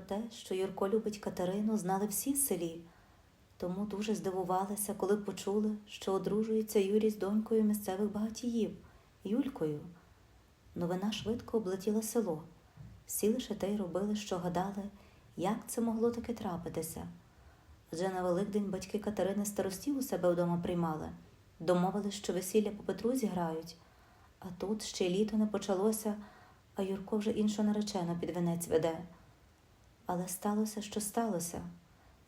Те, що Юрко любить Катерину, знали всі в селі, тому дуже здивувалися, коли почули, що одружується Юрій з донькою місцевих багатіїв Юлькою. Новина швидко облетіла село. Всі лише те й робили, що гадали, як це могло таки трапитися. Адже на Великдень батьки Катерини старостів у себе вдома приймали, домовились, що весілля по Петру зіграють, а тут ще літо не почалося, а Юрко вже іншу наречену під венець веде. Але сталося, що сталося.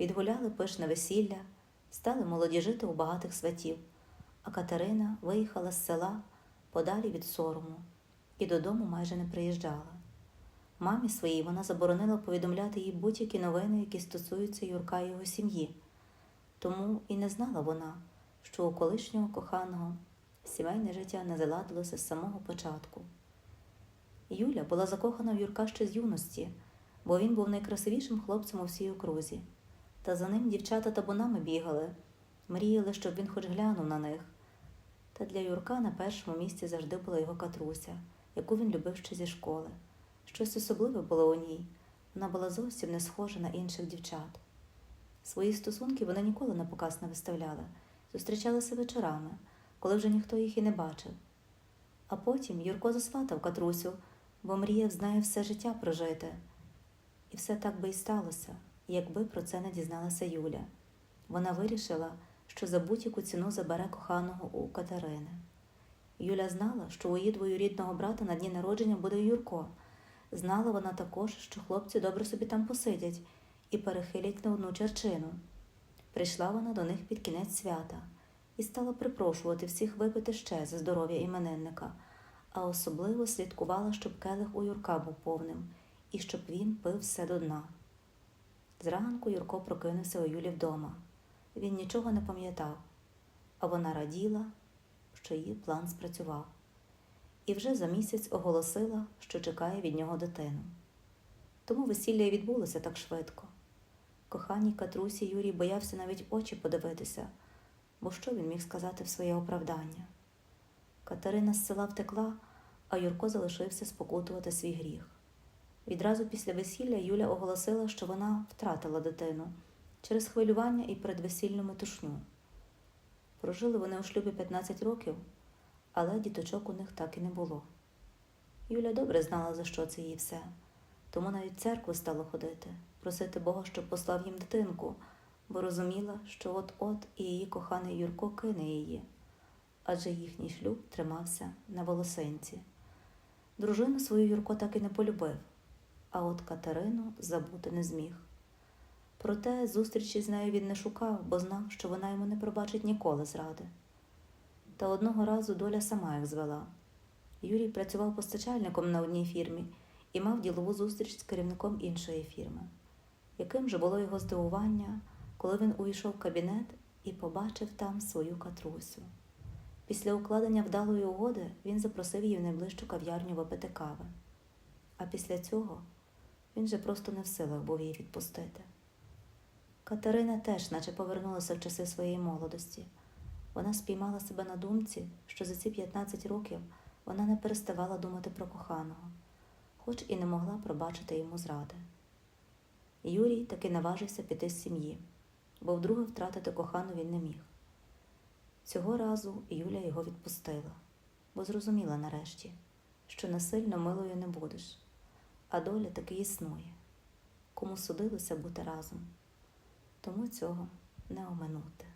Відгуляли пишне весілля, стали молоді жити у багатих сватів, а Катерина виїхала з села подалі від сорому і додому майже не приїжджала. Мамі своїй вона заборонила повідомляти їй будь-які новини, які стосуються Юрка і його сім'ї. Тому і не знала вона, що у колишнього коханого сімейне життя не заладилося з самого початку. Юля була закохана в Юрка ще з юності, бо він був найкрасивішим хлопцем у всій окрузі. Та за ним дівчата табунами бігали, мріяли, щоб він хоч глянув на них. Та для Юрка на першому місці завжди була його катруся, яку він любив ще зі школи. Щось особливе було у ній. Вона була зовсім не схожа на інших дівчат. Свої стосунки вони ніколи на показ не виставляли, зустрічалися вечорами, коли вже ніхто їх і не бачив. А потім Юрко засватав Катрусю, бо мріяв з нею все життя прожити. І все так би й сталося, якби про це не дізналася Юля. Вона вирішила, що за будь-яку ціну забере коханого у Катерини. Юля знала, що у її двоюрідного брата на дні народження буде Юрко. Знала вона також, що хлопці добре собі там посидять і перехилять на одну черчину. Прийшла вона до них під кінець свята і стала припрошувати всіх випити ще за здоров'я іменинника, а особливо слідкувала, щоб келих у Юрка був повним і щоб він пив все до дна. Зранку Юрко прокинувся у Юлі вдома. Він нічого не пам'ятав, а вона раділа, що її план спрацював. І вже за місяць оголосила, що чекає від нього дитину. Тому весілля й відбулося так швидко. Коханій Катрусі Юрій боявся навіть очі подивитися, бо що він міг сказати в своє оправдання? Катерина з села втекла, а Юрко залишився спокутувати свій гріх. Відразу після весілля Юля оголосила, що вона втратила дитину через хвилювання і передвесільну метушню. Прожили вони у шлюбі 15 років, але діточок у них так і не було. Юля добре знала, за що це їй все, тому навіть в церкву стала ходити, просити Бога, щоб послав їм дитинку, бо розуміла, що от-от і її коханий Юрко кине її, адже їхній шлюб тримався на волосинці. Дружину свою Юрко так і не полюбив, а от Катерину забути не зміг. Проте зустрічі з нею він не шукав, бо знав, що вона йому не пробачить ніколи зради. Та одного разу доля сама їх звела. Юрій працював постачальником на одній фірмі і мав ділову зустріч з керівником іншої фірми. Яким же було його здивування, коли він увійшов в кабінет і побачив там свою катрусю. Після укладення вдалої угоди він запросив її в найближчу кав'ярню випити кави. А після цього він же просто не в силах був її відпустити. Катерина теж, наче повернулася в часи своєї молодості. Вона спіймала себе на думці, що за ці 15 років вона не переставала думати про коханого, хоч і не могла пробачити йому зради. Юрій таки наважився піти з сім'ї, бо вдруге втратити кохану він не міг. Цього разу Юля його відпустила, бо зрозуміла нарешті, що насильно милою не будеш, а доля таки існує, кому судилося бути разом, тому цього не оминути.